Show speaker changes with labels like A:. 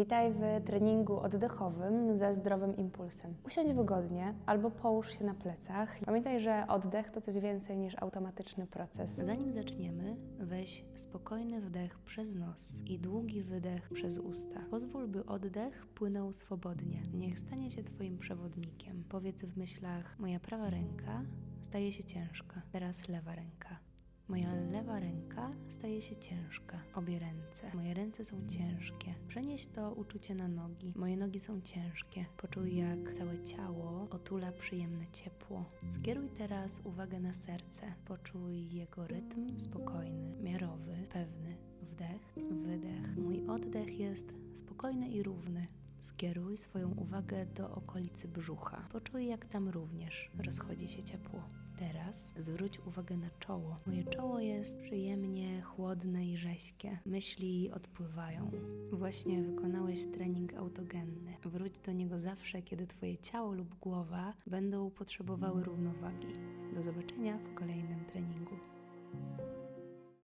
A: Witaj w treningu oddechowym ze zdrowym impulsem. Usiądź wygodnie albo połóż się na plecach. Pamiętaj, że oddech to coś więcej niż automatyczny proces. Zanim zaczniemy, weź spokojny wdech przez nos i długi wydech przez usta. Pozwól, by oddech płynął swobodnie. Niech stanie się Twoim przewodnikiem. Powiedz w myślach: Moja prawa ręka staje się ciężka, teraz lewa ręka. Moja lewa ręka staje się ciężka. Obie ręce. Moje ręce są ciężkie. Przenieś to uczucie na nogi. Moje nogi są ciężkie. Poczuj, jak całe ciało otula przyjemne ciepło. Skieruj teraz uwagę na serce. Poczuj jego rytm spokojny, miarowy, pewny. Wdech, wydech. Mój oddech jest spokojny i równy. Skieruj swoją uwagę do okolicy brzucha. Poczuj, jak tam również rozchodzi się ciepło. Teraz zwróć uwagę na czoło. Moje czoło jest przyjemnie chłodne i rześkie. Myśli odpływają. Właśnie wykonałeś trening autogenny. Wróć do niego zawsze, kiedy Twoje ciało lub głowa będą potrzebowały równowagi. Do zobaczenia w kolejnym treningu.